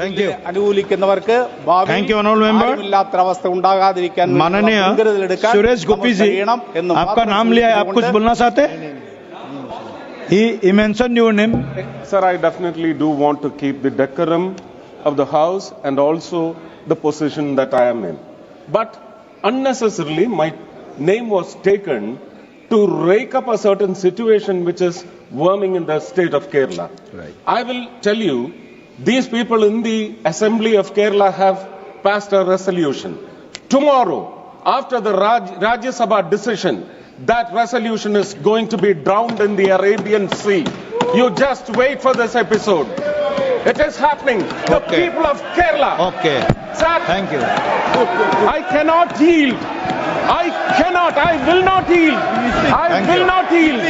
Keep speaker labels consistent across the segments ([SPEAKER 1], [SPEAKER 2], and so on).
[SPEAKER 1] Thank you.
[SPEAKER 2] അവസ്ഥ ഉണ്ടാകാതിരിക്കാൻ
[SPEAKER 1] മാനനീയ
[SPEAKER 2] സുരേഷ്
[SPEAKER 1] ഗോപിജി ആപ്കാ നാം Liya app
[SPEAKER 2] Cooch
[SPEAKER 1] ബോൾനാ ചാഹത്തെ He, he mentioned your name.
[SPEAKER 3] Sir, I definitely do want to keep the decorum of the house and also the position that I am in. But unnecessarily, my name was taken to rake up a certain situation which is worming in the state of Kerala.
[SPEAKER 1] Right.
[SPEAKER 3] I will tell you these people in the Assembly of Kerala have passed a resolution. Tomorrow, after the Raj, Rajya Sabha decision, that resolution is going to be drowned in the Arabian Sea. You just wait for this episode. It is happening. The
[SPEAKER 1] Okay.
[SPEAKER 3] people of Kerala.
[SPEAKER 1] okay
[SPEAKER 3] Sir,
[SPEAKER 1] thank you
[SPEAKER 3] I cannot yield. I cannot. I will not yield. I
[SPEAKER 1] Thank
[SPEAKER 3] will
[SPEAKER 1] you.
[SPEAKER 3] not yield.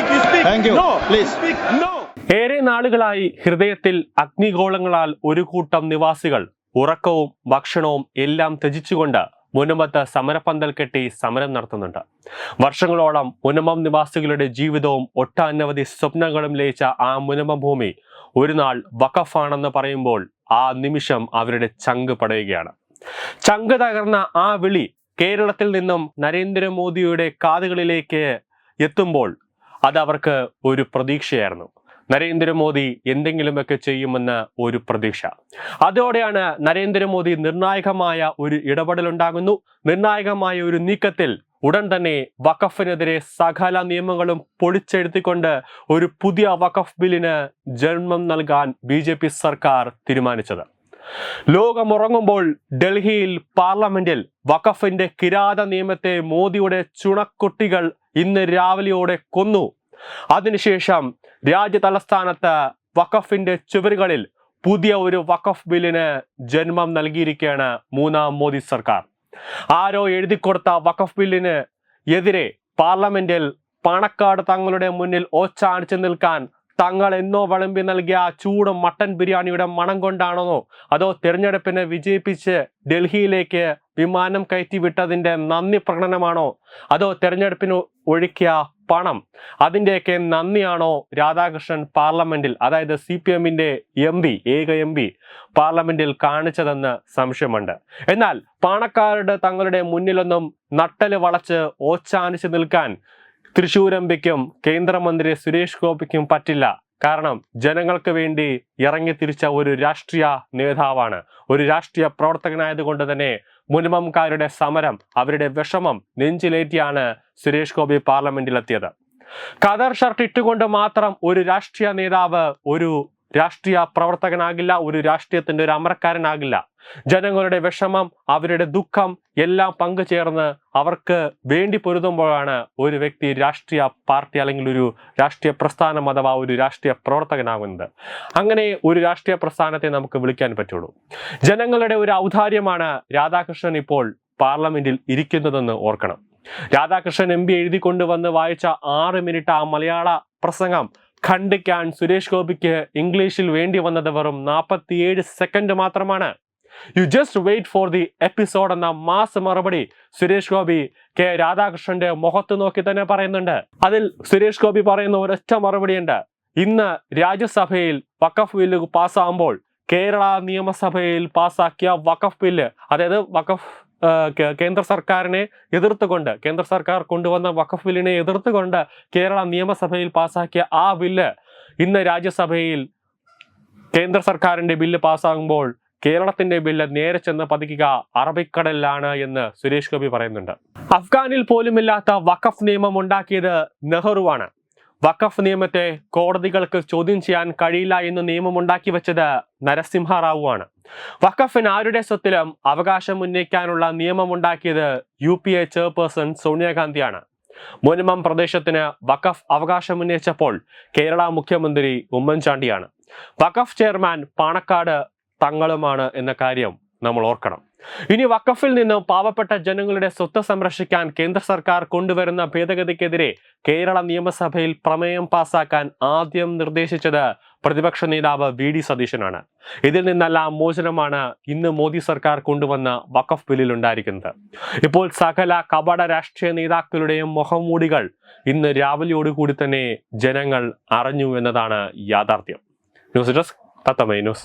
[SPEAKER 1] thank you
[SPEAKER 3] No.
[SPEAKER 1] please
[SPEAKER 3] No.
[SPEAKER 4] ഏറെ നാളുകളായി ഹൃദയത്തിൽ അഗ്നിഗോളങ്ങളാൽ ഒരു കൂട്ടം നിവാസികൾ ഉറക്കവും ഭക്ഷണവും എല്ലാം ത്യജിച്ചുകൊണ്ട് മുനമ്പത്ത് സമരപ്പന്തൽ കെട്ടി സമരം നടത്തുന്നുണ്ട്. വർഷങ്ങളോളം മുനമ്പം നിവാസികളുടെ ജീവിതവും ഒട്ടനവധി സ്വപ്നങ്ങളും ലയിച്ച ആ മുനമ്പം ഭൂമി ഒരു നാൾ വഖഫാണെന്ന് പറയുമ്പോൾ ആ നിമിഷം അവരുടെ ചങ്ക് പടയുകയാണ്. ചങ്ക് തകർന്ന ആ വിളി കേരളത്തിൽ നിന്നും നരേന്ദ്രമോദിയുടെ കാതുകളിലേക്ക് എത്തുമ്പോൾ അത് അവർക്ക് ഒരു പ്രതീക്ഷയായിരുന്നു. നരേന്ദ്രമോദി എന്തെങ്കിലുമൊക്കെ ചെയ്യുമെന്ന് ഒരു പ്രതീക്ഷ. അതോടെയാണ് നരേന്ദ്രമോദി നിർണായകമായ ഒരു ഇടപെടലുണ്ടാകുന്നു. നിർണായകമായ ഒരു നീക്കത്തിൽ ഉടൻ തന്നെ വഖഫിനെതിരെ സകല നിയമങ്ങളും പൊളിച്ചെടുത്തിക്കൊണ്ട് ഒരു പുതിയ വഖഫ് ബില്ലിന് ജന്മം നൽകാൻ ബി ജെ പി സർക്കാർ തീരുമാനിച്ചത്. ലോകമുറങ്ങുമ്പോൾ ഡൽഹിയിൽ പാർലമെന്റിൽ വഖഫിന്റെ കിരാത നിയമത്തെ മോദിയുടെ ചുണക്കുട്ടികൾ ഇന്ന് രാവിലെയോടെ കൊന്നു. അതിനുശേഷം രാജ്യ തലസ്ഥാനത്ത് വഖഫിന്റെ ചുവരുകളിൽ പുതിയ ഒരു വഖഫ് ബില്ലിന് ജന്മം നൽകിയിരിക്കുകയാണ് മൂന്നാം മോദി സർക്കാർ. ആരോ എഴുതിക്കൊടുത്ത വഖഫ് ബില്ലിന് എതിരെ പാർലമെന്റിൽ പാണക്കാട് തങ്ങളുടെ മുന്നിൽ ഓച്ചാണിച്ചു നിൽക്കാൻ തങ്ങൾ എന്നോ വിളമ്പി നൽകിയ ചൂട് മട്ടൻ ബിരിയാണിയുടെ മണം കൊണ്ടാണോ അതോ തിരഞ്ഞെടുപ്പിനെ വിജയിപ്പിച്ച് ഡൽഹിയിലേക്ക് വിമാനം കയറ്റി വിട്ടതിന്റെ നന്ദി പ്രകടനമാണോ? അതോ തിരഞ്ഞെടുപ്പിന് ഒഴുക്കിയ പണം. അതിന്റെയൊക്കെ നന്ദിയാണോ രാധാകൃഷ്ണൻ പാർലമെന്റിൽ അതായത് സി പി എമ്മിന്റെ എം പി ഏക എം പി പാർലമെന്റിൽ കാണിച്ചതെന്ന് സംശയമുണ്ട്. എന്നാൽ പണക്കാരുടെ തങ്ങളുടെ മുന്നിലൊന്നും നട്ടൽ വളച്ച് ഓച്ചാനിച്ച് നിൽക്കാൻ തൃശൂരമ്പയ്ക്കും കേന്ദ്രമന്ത്രി സുരേഷ് ഗോപിക്കും പറ്റില്ല. കാരണം ജനങ്ങൾക്ക് വേണ്ടി ഇറങ്ങി തിരിച്ച ഒരു രാഷ്ട്രീയ നേതാവാണ്. ഒരു രാഷ്ട്രീയ പ്രവർത്തകനായതുകൊണ്ട് തന്നെ മുൻപംകാരുടെ സമരം അവരുടെ വിഷമം നെഞ്ചിലേറ്റിയാണ് സുരേഷ് ഗോപി പാർലമെന്റിലെത്തിയത്. കതർ ഷർട്ട് ഇട്ടുകൊണ്ട് മാത്രം ഒരു രാഷ്ട്രീയ നേതാവ് ഒരു രാഷ്ട്രീയ പ്രവർത്തകനാകില്ല ഒരു രാഷ്ട്രീയത്തിന്റെ ഒരു അമരക്കാരനാകില്ല. ജനങ്ങളുടെ വിഷമം അവരുടെ ദുഃഖം എല്ലാം പങ്കുചേർന്ന് അവർക്ക് വേണ്ടി പൊരുതുമ്പോഴാണ് ഒരു വ്യക്തി രാഷ്ട്രീയ പാർട്ടി അല്ലെങ്കിൽ ഒരു രാഷ്ട്രീയ പ്രസ്ഥാനം അഥവാ ഒരു രാഷ്ട്രീയ പ്രവർത്തകനാകുന്നത്. അങ്ങനെ ഒരു രാഷ്ട്രീയ പ്രസ്ഥാനത്തെ നമുക്ക് വിളിക്കാൻ പറ്റുള്ളൂ. ജനങ്ങളുടെ ഒരു ഔദാര്യമാണ് രാധാകൃഷ്ണൻ ഇപ്പോൾ പാർലമെന്റിൽ ഇരിക്കുന്നതെന്ന് ഓർക്കണം. രാധാകൃഷ്ണൻ എം പി എഴുതി കൊണ്ടുവന്ന് വായിച്ച ആറ് മിനിറ്റ് ആ മലയാള പ്രസംഗം ഖണ്ഡിക്കാൻ സുരേഷ് ഗോപിക്ക് ഇംഗ്ലീഷിൽ വേണ്ടി വന്നത് വെറും നാൽപ്പത്തിയേഴ് സെക്കൻഡ് മാത്രമാണ്. You just wait for the episode എന്ന മാസ് മറുപടി സുരേഷ് ഗോപി കെ രാധാകൃഷ്ണന്റെ മുഖത്ത് നോക്കി തന്നെ പറയുന്നുണ്ട്. അതിൽ സുരേഷ് ഗോപി പറയുന്ന ഒരൊറ്റ മറുപടിയുണ്ട്. ഇന്ന് രാജ്യസഭയിൽ വഖഫ് ബില്ല് പാസ്സാകുമ്പോൾ കേരള നിയമസഭയിൽ പാസ്സാക്കിയ വഖഫ് ബില്ല് അതായത് വഖഫ് കേന്ദ്ര സർക്കാരിനെ എതിർത്തുകൊണ്ട് കേന്ദ്ര സർക്കാർ കൊണ്ടുവന്ന വഖഫ് ബില്ലിനെ എതിർത്തുകൊണ്ട് കേരള നിയമസഭയിൽ പാസാക്കിയ ആ ബില്ല് ഇന്ന് രാജ്യസഭയിൽ കേന്ദ്ര സർക്കാരിന്റെ ബില്ല് പാസ്സാകുമ്പോൾ കേരളത്തിന്റെ ബില്ല് നേരെ ചെന്ന് പതിക്കുക അറബിക്കടലിലാണ് എന്ന് സുരേഷ് ഗോപി പറയുന്നുണ്ട്. അഫ്ഗാനിൽ പോലുമില്ലാത്ത വഖഫ് നിയമം ഉണ്ടാക്കിയത് നെഹ്റുവാണ്. വഖഫ് നിയമത്തെ കോടതികൾക്ക് ചോദ്യം ചെയ്യാൻ കഴിയില്ല എന്ന് നിയമം ഉണ്ടാക്കി വെച്ചത് നരസിംഹ റാവുവാണ് വഖഫിന് ആരുടെ സ്വത്തിലും അവകാശം ഉന്നയിക്കാനുള്ള നിയമം ഉണ്ടാക്കിയത് യു പി എ ചെയർപേഴ്സൺ സോണിയാഗാന്ധിയാണ്. മുനമം പ്രദേശത്തിന് വഖഫ് അവകാശം ഉന്നയിച്ചപ്പോൾ കേരള മുഖ്യമന്ത്രി ഉമ്മൻചാണ്ടിയാണ്. വഖഫ് ചെയർമാൻ പാണക്കാട് തങ്ങളുമാണ് എന്ന കാര്യം നമ്മൾ ഓർക്കണം. ഇനി വഖഫിൽ നിന്ന് പാവപ്പെട്ട ജനങ്ങളുടെ സ്വത്ത് സംരക്ഷിക്കാൻ കേന്ദ്ര സർക്കാർ കൊണ്ടുവരുന്ന ഭേദഗതിക്കെതിരെ കേരള നിയമസഭയിൽ പ്രമേയം പാസാക്കാൻ ആദ്യം നിർദ്ദേശിച്ചത് പ്രതിപക്ഷ നേതാവ് വി ഡി സതീശനാണ്. ഇതിൽ നിന്നെല്ലാം മോചനമാണ് ഇന്ന് മോദി സർക്കാർ കൊണ്ടുവന്ന വഖഫ് ബില്ലിൽ ഉണ്ടായിരിക്കുന്നത് ഇപ്പോൾ സകല കപട രാഷ്ട്രീയ നേതാക്കളുടെയും മുഖംമൂടികൾ ഇന്ന് രാവിലെയോടുകൂടി തന്നെ ജനങ്ങൾ അറിഞ്ഞു എന്നതാണ് യാഥാർത്ഥ്യം. News desk Tatwamayi news.